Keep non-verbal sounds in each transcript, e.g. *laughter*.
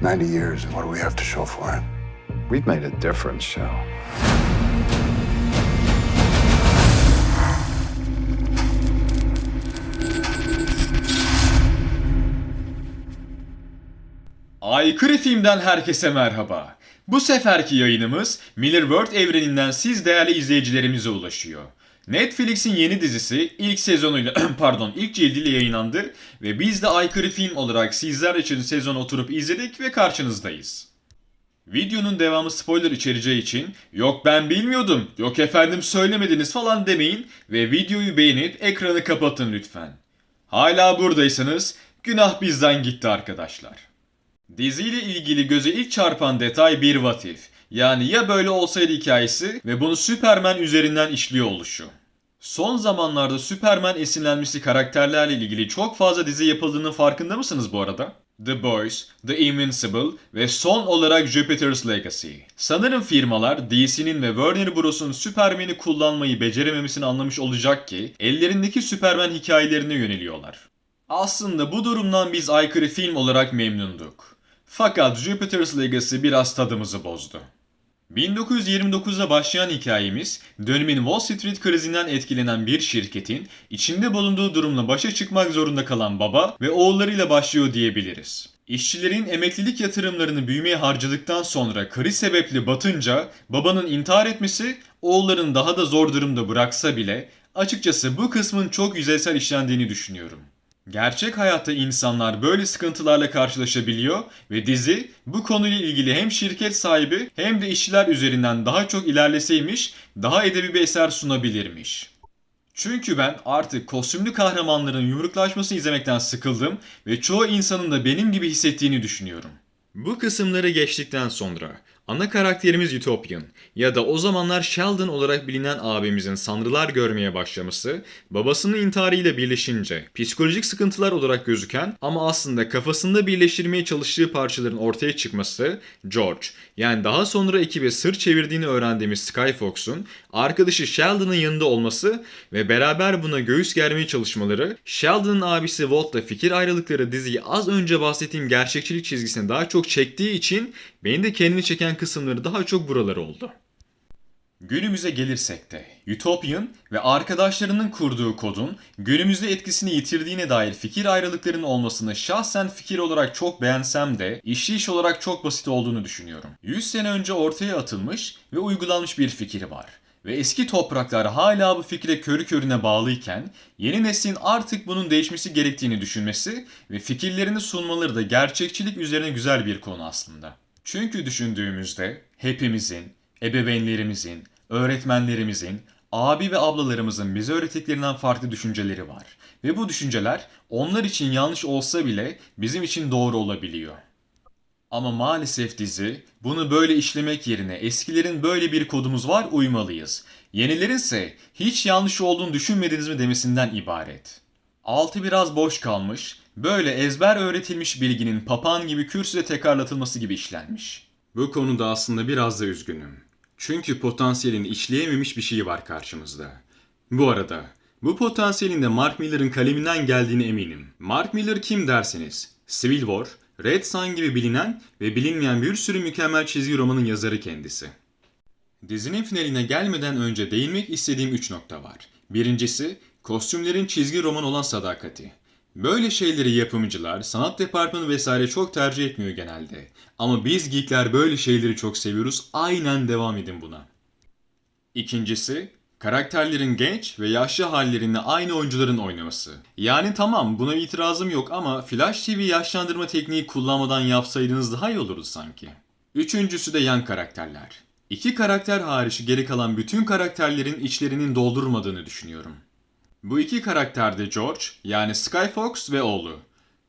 90 years, and what do we have to show for it? We've made a difference, show. Aykırı Film'den herkese merhaba. Bu seferki yayınımız Miller World evreninden siz değerli izleyicilerimize ulaşıyor. Netflix'in yeni dizisi ilk sezonuyla *clears throat* pardon ilk cildiyle yayınlandı ve biz de Aykırı Film olarak sizler için sezon oturup izledik ve karşınızdayız. Videonun devamı spoiler içereceği için yok ben bilmiyordum, yok efendim söylemediniz falan demeyin ve videoyu beğenip ekranı kapatın lütfen. Hala buradaysanız günah bizden gitti arkadaşlar. Diziyle ilgili göze ilk çarpan detay bir what if. Yani ya böyle olsaydı hikayesi ve bunu Superman üzerinden işliyor oluşu. Son zamanlarda Superman esinlenmesi karakterlerle ilgili çok fazla dizi yapıldığının farkında mısınız bu arada? The Boys, The Invincible ve son olarak Jupiter's Legacy. Sanırım firmalar DC'nin ve Warner Bros'un Superman'i kullanmayı becerememesini anlamış olacak ki ellerindeki Superman hikayelerine yöneliyorlar. Aslında bu durumdan biz aykırı film olarak memnunduk. Fakat Jupiter's Legacy biraz tadımızı bozdu. 1929'da başlayan hikayemiz, dönemin Wall Street krizinden etkilenen bir şirketin içinde bulunduğu durumla başa çıkmak zorunda kalan baba ve oğullarıyla başlıyor diyebiliriz. İşçilerin emeklilik yatırımlarını büyümeye harcadıktan sonra kriz sebepli batınca babanın intihar etmesi oğulların daha da zor durumda bıraksa bile açıkçası bu kısmın çok yüzeysel işlendiğini düşünüyorum. Gerçek hayatta insanlar böyle sıkıntılarla karşılaşabiliyor ve dizi bu konuyla ilgili hem şirket sahibi hem de işçiler üzerinden daha çok ilerleseymiş daha edebi bir eser sunabilirmiş. Çünkü ben artık kostümlü kahramanların yumruklaşmasını izlemekten sıkıldım ve çoğu insanın da benim gibi hissettiğini düşünüyorum. Bu kısımları geçtikten sonra ana karakterimiz Utopian ya da o zamanlar Sheldon olarak bilinen abimizin sanrılar görmeye başlaması, babasının intiharıyla birleşince psikolojik sıkıntılar olarak gözüken ama aslında kafasında birleştirmeye çalıştığı parçaların ortaya çıkması George yani daha sonra ekibe sır çevirdiğini öğrendiğimiz Skyfox'un arkadaşı Sheldon'ın yanında olması ve beraber buna göğüs germeye çalışmaları Sheldon'ın abisi Walt'la fikir ayrılıkları diziyi az önce bahsettiğim gerçekçilik çizgisine daha çok çektiği için beni de kendini çeken kısımları daha çok buraları oldu. Günümüze gelirsek de Utopian ve arkadaşlarının kurduğu kodun günümüzde etkisini yitirdiğine dair fikir ayrılıklarının olmasını şahsen fikir olarak çok beğensem de işleyiş olarak çok basit olduğunu düşünüyorum. 100 sene önce ortaya atılmış ve uygulanmış bir fikir var. Ve eski topraklar hala bu fikre körü körüne bağlıyken yeni neslin artık bunun değişmesi gerektiğini düşünmesi ve fikirlerini sunmaları da gerçekçilik üzerine güzel bir konu aslında. Çünkü düşündüğümüzde hepimizin, ebeveynlerimizin, öğretmenlerimizin, abi ve ablalarımızın bize öğrettiklerinden farklı düşünceleri var. Ve bu düşünceler onlar için yanlış olsa bile bizim için doğru olabiliyor. Ama maalesef dizi bunu böyle işlemek yerine eskilerin böyle bir kodumuz var uymalıyız. Yenilerin ise hiç yanlış olduğunu düşünmediniz mi demesinden ibaret. Altı biraz boş kalmış, böyle ezber öğretilmiş bilginin papağan gibi kürsüde tekrarlatılması gibi işlenmiş. Bu konuda aslında biraz da üzgünüm. Çünkü potansiyelini işleyememiş bir şey var karşımızda. Bu arada bu potansiyelin de Mark Miller'ın kaleminden geldiğine eminim. Mark Miller kim derseniz Civil War, Red Sun gibi bilinen ve bilinmeyen bir sürü mükemmel çizgi romanın yazarı kendisi. Dizinin finaline gelmeden önce değinmek istediğim 3 nokta var. Birincisi, kostümlerin çizgi roman olan sadakati. Böyle şeyleri yapımcılar, sanat departmanı vesaire çok tercih etmiyor genelde. Ama biz geekler böyle şeyleri çok seviyoruz, aynen devam edin buna. İkincisi, karakterlerin genç ve yaşlı hallerini aynı oyuncuların oynaması. Yani tamam buna itirazım yok ama Flash TV yaşlandırma tekniği kullanmadan yapsaydınız daha iyi olurdu sanki. Üçüncüsü de yan karakterler. İki karakter hariç geri kalan bütün karakterlerin içlerinin doldurmadığını düşünüyorum. Bu iki karakter de George yani Skyfox ve oğlu.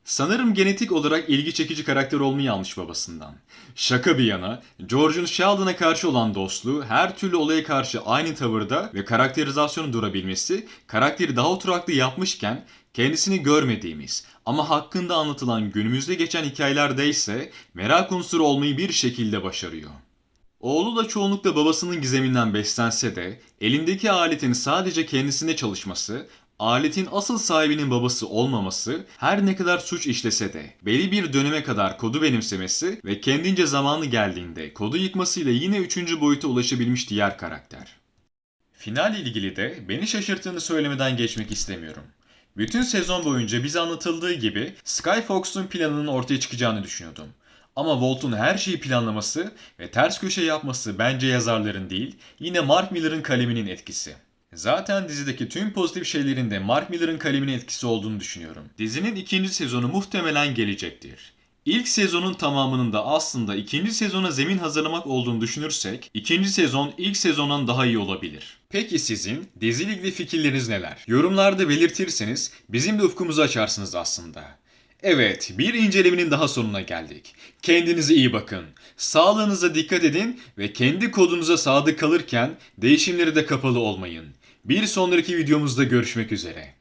Sanırım genetik olarak ilgi çekici karakter olmayı almış babasından. Şaka bir yana, George'un Sheldon'a karşı olan dostluğu her türlü olaya karşı aynı tavırda ve karakterizasyonu durabilmesi karakteri daha oturaklı yapmışken kendisini görmediğimiz ama hakkında anlatılan günümüzde geçen hikayelerde ise merak unsuru olmayı bir şekilde başarıyor. Oğlu da çoğunlukla babasının gizeminden beslense de elindeki aletin sadece kendisinde çalışması aletin asıl sahibinin babası olmaması, her ne kadar suç işlese de belli bir döneme kadar kodu benimsemesi ve kendince zamanı geldiğinde kodu yıkmasıyla yine 3. boyuta ulaşabilmiş diğer karakter. Final ilgili de beni şaşırttığını söylemeden geçmek istemiyorum. Bütün sezon boyunca bize anlatıldığı gibi Skyfox'un planının ortaya çıkacağını düşünüyordum. Ama Walt'un her şeyi planlaması ve ters köşe yapması bence yazarların değil, yine Mark Miller'ın kaleminin etkisi. Zaten dizideki tüm pozitif şeylerin de Mark Miller'ın kaleminin etkisi olduğunu düşünüyorum. Dizinin ikinci sezonu muhtemelen gelecektir. İlk sezonun tamamının da aslında ikinci sezona zemin hazırlamak olduğunu düşünürsek, ikinci sezon ilk sezondan daha iyi olabilir. Peki sizin diziyle ilgili fikirleriniz neler? Yorumlarda belirtirseniz bizim de ufkumuzu açarsınız aslında. Evet, bir incelemenin daha sonuna geldik. Kendinize iyi bakın. Sağlığınıza dikkat edin ve kendi kodunuza sadık kalırken değişimleri de kapalı olmayın. Bir sonraki videomuzda görüşmek üzere.